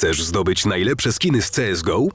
Chcesz zdobyć najlepsze skiny z CSGO?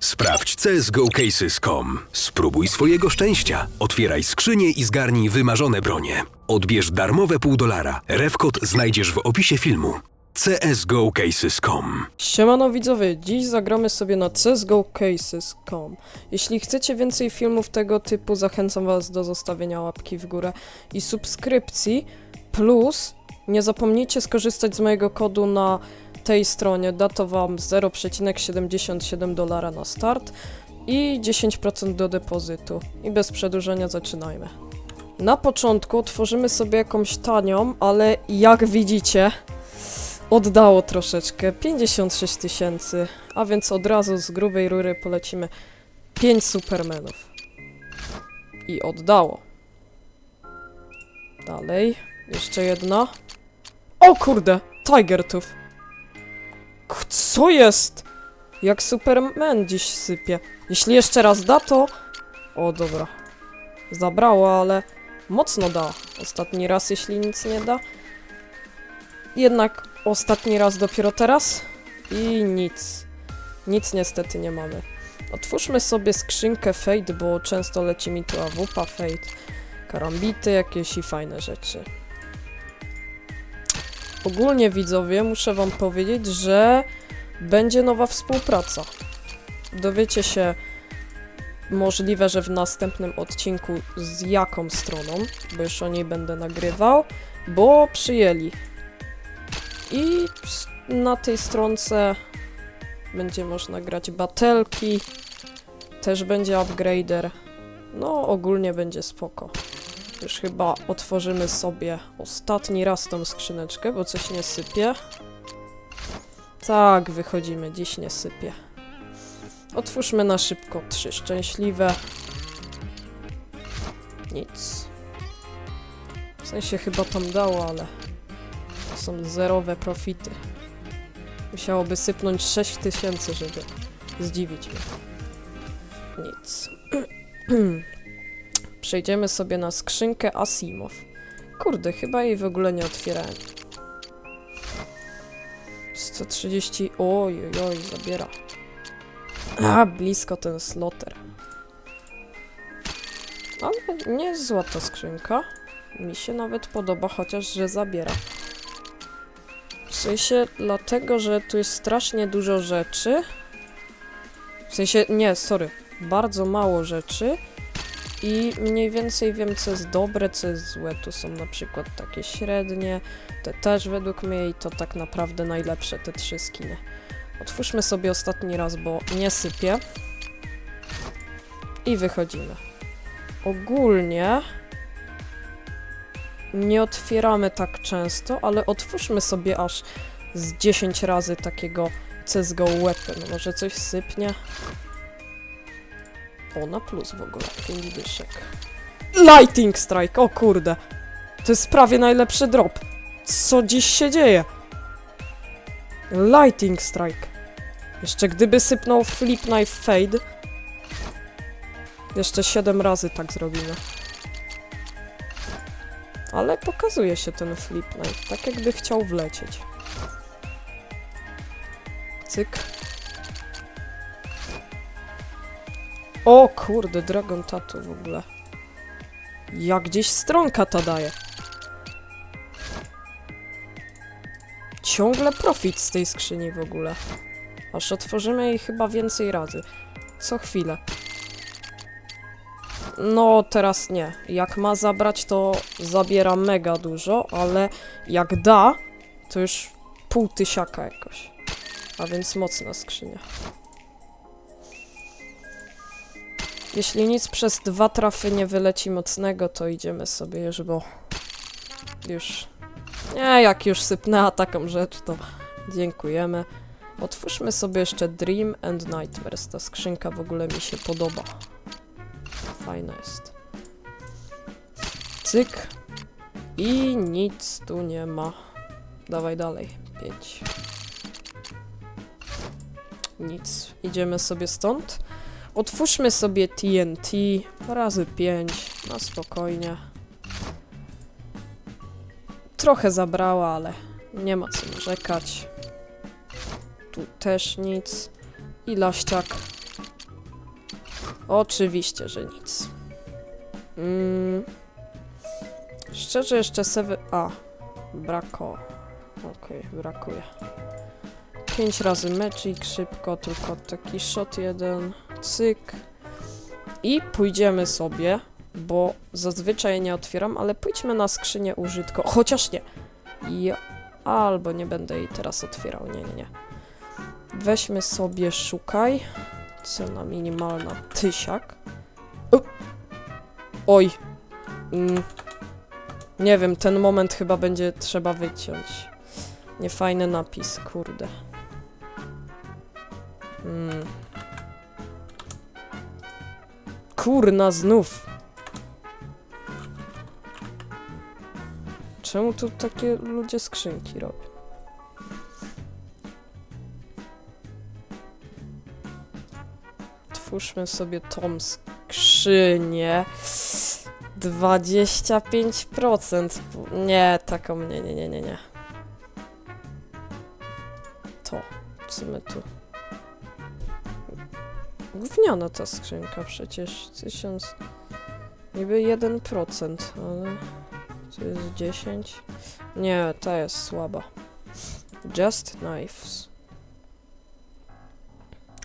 Sprawdź csgocases.com. Spróbuj swojego szczęścia. Otwieraj skrzynię i zgarnij wymarzone bronie. Odbierz darmowe pół dolara. Refkod znajdziesz w opisie filmu. csgocases.com Siemano widzowie, dziś zagramy sobie na csgocases.com. Jeśli chcecie więcej filmów tego typu, zachęcam was do zostawienia łapki w górę i subskrypcji, plus nie zapomnijcie skorzystać z mojego kodu na tej stronie, da to wam 0,77 dolara na start i 10% do depozytu. I bez przedłużenia zaczynajmy. Na początku tworzymy sobie jakąś tanią, ale jak widzicie, oddało troszeczkę 56 tysięcy, a więc od razu z grubej rury polecimy 5 supermenów. I oddało. Dalej, jeszcze jedna. O kurde, Tiger Tooth. Co jest? Jak Superman dziś sypie. Jeśli jeszcze raz da, to... O, dobra. Zabrało, ale mocno da. Ostatni raz, jeśli nic nie da. Jednak ostatni raz dopiero teraz i nic. Nic niestety nie mamy. Otwórzmy sobie skrzynkę Fate, bo często leci mi tu AWP Fate, karambity jakieś i fajne rzeczy. Ogólnie widzowie, muszę wam powiedzieć, że będzie nowa współpraca. Dowiecie się możliwe, że w następnym odcinku z jaką stroną, bo już o niej będę nagrywał, bo przyjęli i na tej stronce będzie można grać batelki, też będzie upgrader. No, ogólnie będzie spoko. Już chyba otworzymy sobie ostatni raz tą skrzyneczkę, bo coś nie sypie. Tak, wychodzimy, dziś nie sypie. Otwórzmy na szybko trzy szczęśliwe. Nic. W sensie chyba tam dało, ale to są zerowe profity. Musiałoby sypnąć 6 tysięcy, żeby zdziwić mnie. Nic. Przejdziemy sobie na skrzynkę Asimov. Kurde, chyba jej w ogóle nie otwierałem. 130... Oj, oj, oj, zabiera. A, blisko ten sloter. Ale nie jest zła ta skrzynka. Mi się nawet podoba, chociaż że zabiera. W sensie dlatego, że tu jest strasznie dużo rzeczy. W sensie, nie, sorry. Bardzo mało rzeczy. I mniej więcej wiem, co jest dobre, co jest złe. Tu są na przykład takie średnie. Te też według mnie i to tak naprawdę najlepsze, te trzy skiny. Otwórzmy sobie ostatni raz, bo nie sypie. I wychodzimy. Ogólnie nie otwieramy tak często, ale otwórzmy sobie aż z 10 razy takiego CSGO Weapon. Może coś sypnie? O, na plus w ogóle, 5 dyszek. Lighting Strike, o kurde. To jest prawie najlepszy drop. Co dziś się dzieje? Lighting Strike. Jeszcze gdyby sypnął Flip Knife Fade. Jeszcze 7 razy tak zrobimy. Ale pokazuje się ten flip knife, tak jakby chciał wlecieć. Cyk. O kurde, Dragon Tattoo w ogóle. Jak gdzieś stronka ta daje. Ciągle profit z tej skrzyni w ogóle. Aż otworzymy jej chyba więcej razy. Co chwilę. No, teraz nie. Jak ma zabrać, to zabiera mega dużo, ale jak da, to już pół tysiaka jakoś. A więc mocna skrzynia. Jeśli nic przez dwa trafy nie wyleci mocnego, to idziemy sobie już, bo już... Nie, jak już sypnęła taką rzecz, to dziękujemy. Otwórzmy sobie jeszcze Dream and Nightmares. Ta skrzynka w ogóle mi się podoba. Fajna jest. Cyk. I nic tu nie ma. Dawaj dalej. Pięć. Nic. Idziemy sobie stąd. Otwórzmy sobie TNT razy 5 na spokojnie. Trochę zabrała, ale nie ma co narzekać. Tu też nic. I laściak. Oczywiście, że nic. Mm. Szczerze jeszcze sewy... A. Brako. Okej, brakuje. Pięć razy magic, szybko, tylko taki shot jeden. Cyk. I pójdziemy sobie, bo zazwyczaj nie otwieram, ale pójdźmy na skrzynię użytko. Chociaż nie. Ja, albo nie będę jej teraz otwierał. Nie, nie, nie. Weźmy sobie szukaj. Cena minimalna tysiak. Oj. Mm. Nie wiem, ten moment chyba będzie trzeba wyciąć. Niefajny napis, kurde. Mm. Kurna, znów. Czemu tu takie ludzie skrzynki robią? Twórzmy sobie tą skrzynię. 25%. Nie, taką nie, nie, nie, nie, nie. To, co my tu? Gówniana ta skrzynka przecież. 1000. Niby 1%, ale. To jest 10. Nie, ta jest słaba. Just knives.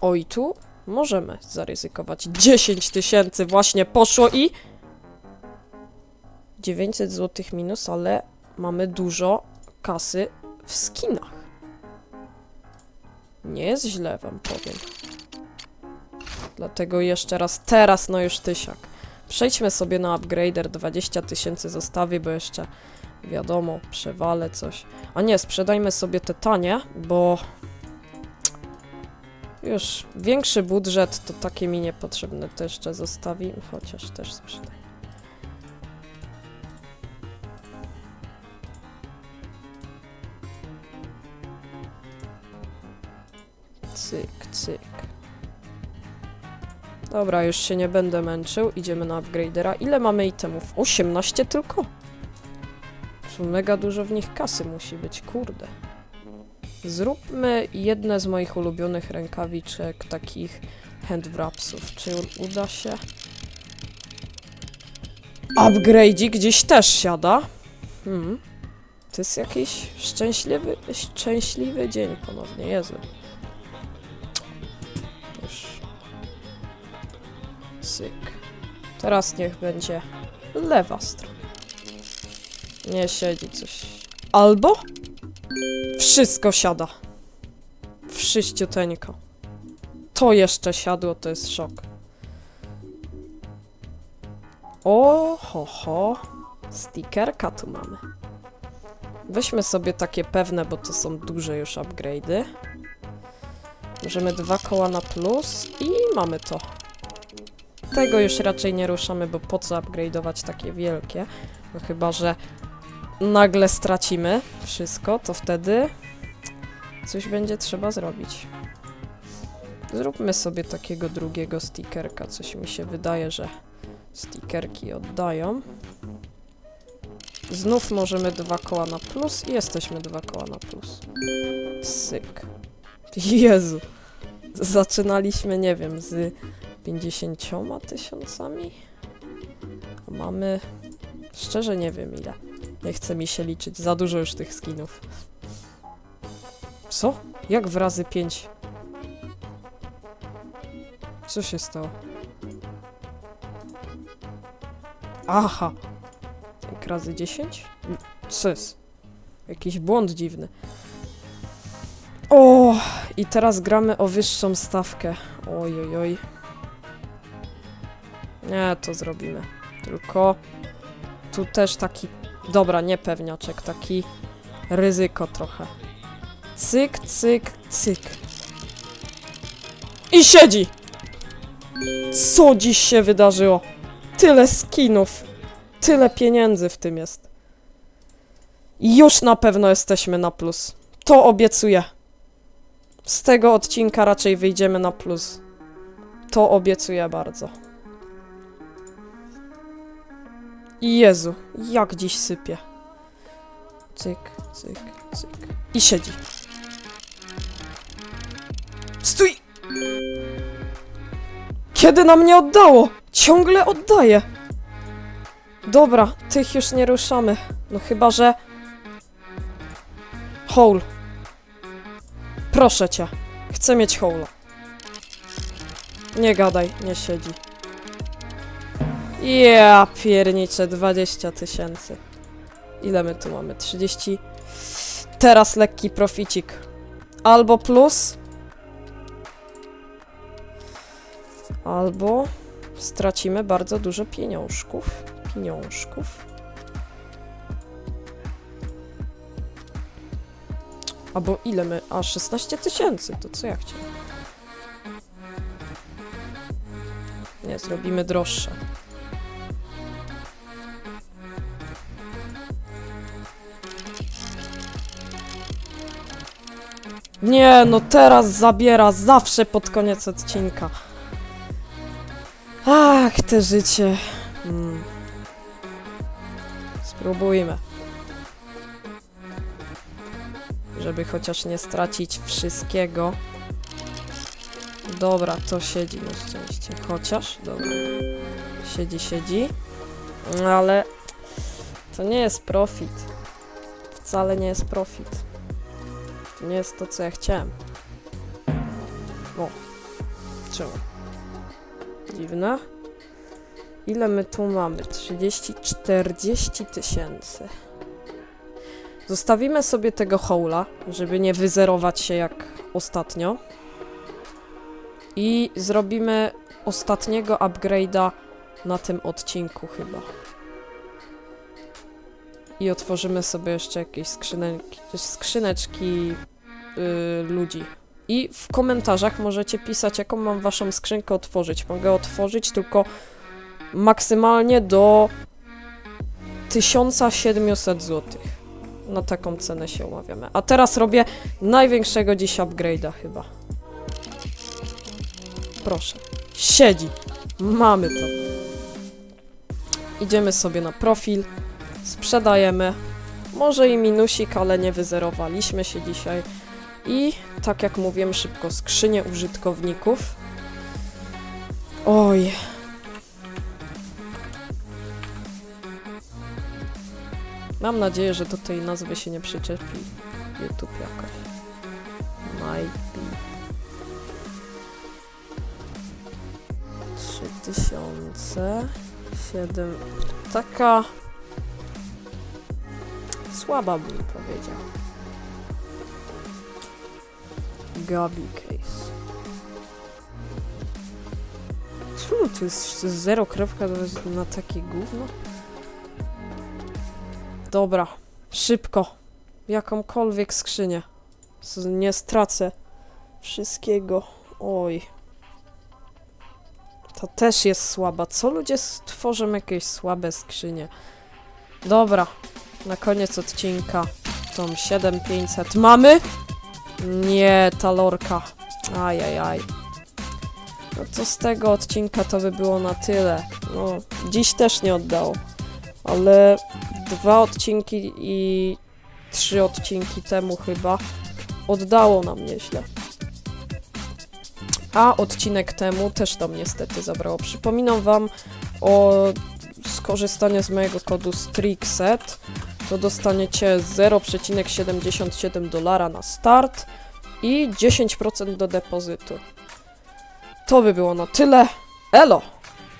Oj, tu możemy zaryzykować. 10 tysięcy właśnie poszło i 900 zł minus, ale mamy dużo kasy w skinach. Nie jest źle, wam powiem. Dlatego jeszcze raz, teraz no już tysiak. Przejdźmy sobie na upgrader, 20 tysięcy zostawię, bo jeszcze wiadomo, przewalę coś. A nie, sprzedajmy sobie te tanie, bo już większy budżet to takie mi niepotrzebne to jeszcze zostawi, chociaż też sprzedaję. Cyk, cyk. Dobra, już się nie będę męczył. Idziemy na upgradera. Ile mamy itemów? 18 tylko? Tu mega dużo w nich kasy musi być, kurde. Zróbmy jedne z moich ulubionych rękawiczek, takich hand wrapsów. Czy uda się? Upgrade'ik gdzieś też siada. Hmm. To jest jakiś szczęśliwy, szczęśliwy dzień ponownie, Jezu. Syk. Teraz niech będzie lewa strona. Nie siedzi coś. Albo wszystko siada. Wszyściuteńko. To jeszcze siadło, to jest szok. O, ho, ho. Stickerka tu mamy. Weźmy sobie takie pewne, bo to są duże już upgrade'y. Możemy dwa koła na plus i mamy to. Tego już raczej nie ruszamy, bo po co upgrade'ować takie wielkie? No chyba, że nagle stracimy wszystko, to wtedy coś będzie trzeba zrobić. Zróbmy sobie takiego drugiego stickerka. Coś mi się wydaje, że stickerki oddają. Znów możemy dwa koła na plus i jesteśmy dwa koła na plus. Syk. Jezu. Zaczynaliśmy, nie wiem, z 50 tysiącami. A mamy... Szczerze nie wiem ile. Nie chce mi się liczyć. Za dużo już tych skinów. Co? Jak w razy 5? Co się stało? Aha. Jak razy 10? Co jest? Jakiś błąd dziwny. O! I teraz gramy o wyższą stawkę. Oj, oj, oj. Nie, to zrobimy. Tylko tu też taki, dobra, nie pewniaczek, taki ryzyko trochę. Cyk, cyk, cyk. I siedzi! Co dziś się wydarzyło? Tyle skinów, tyle pieniędzy w tym jest. Już na pewno jesteśmy na plus. To obiecuję. Z tego odcinka raczej wyjdziemy na plus. To obiecuję bardzo. Jezu, jak dziś sypie. Cyk, cyk, cyk. I siedzi. Stój! Kiedy nam nie oddało? Ciągle oddaje. Dobra, tych już nie ruszamy. No chyba, że... Hole. Proszę cię. Chcę mieć hola. Nie gadaj, nie siedzi. Ja pierniczę, 20 tysięcy. Ile my tu mamy? 30. Teraz lekki proficik. Albo plus. Albo stracimy bardzo dużo pieniążków. Pieniążków. Albo ile my? A 16 tysięcy, to co ja chciałem? Nie, zrobimy droższe. Nie, no teraz zabiera zawsze pod koniec odcinka. Ach, te życie. Hmm. Spróbujmy. Żeby chociaż nie stracić wszystkiego. Dobra, to siedzi na szczęście. Chociaż, dobra. Siedzi, siedzi. Ale to nie jest profit. Wcale nie jest profit. To nie jest to, co ja chciałem. O. Czemu? Dziwne. Ile my tu mamy? 30, 40 tysięcy. Zostawimy sobie tego hola, żeby nie wyzerować się jak ostatnio. I zrobimy ostatniego upgrade'a na tym odcinku chyba. I otworzymy sobie jeszcze jakieś skrzyneczki, skrzyneczki yy, ludzi. I w komentarzach możecie pisać, jaką mam waszą skrzynkę otworzyć. Mogę otworzyć tylko maksymalnie do 1700 zł. Na taką cenę się umawiamy. A teraz robię największego dziś upgrade'a chyba. Proszę. Siedzi. Mamy to. Idziemy sobie na profil. Sprzedajemy. Może i minusik, ale nie wyzerowaliśmy się dzisiaj. I tak jak mówiłem, szybko skrzynię użytkowników. Oj. Mam nadzieję, że do tej nazwy się nie przyczepi YouTube jakoś. Might be. 3000 7 Taka słaba bym powiedział. Gabi case. Czemu to jest zero kropka to jest na takie gówno? Dobra, szybko. Jakąkolwiek skrzynię. Nie stracę wszystkiego. Oj. To też jest słaba. Co ludzie stworzą jakieś słabe skrzynie? Dobra, na koniec odcinka. Tą 7500 mamy? Nie, ta lorka. Ajajaj. No to z tego odcinka to by było na tyle. No, dziś też nie oddało. Ale dwa odcinki i trzy odcinki temu chyba oddało nam nieźle. A odcinek temu też tam niestety zabrało. Przypominam wam o skorzystaniu z mojego kodu STRIXET. To dostaniecie 0,77 dolara na start i 10% do depozytu. To by było na tyle. Elo!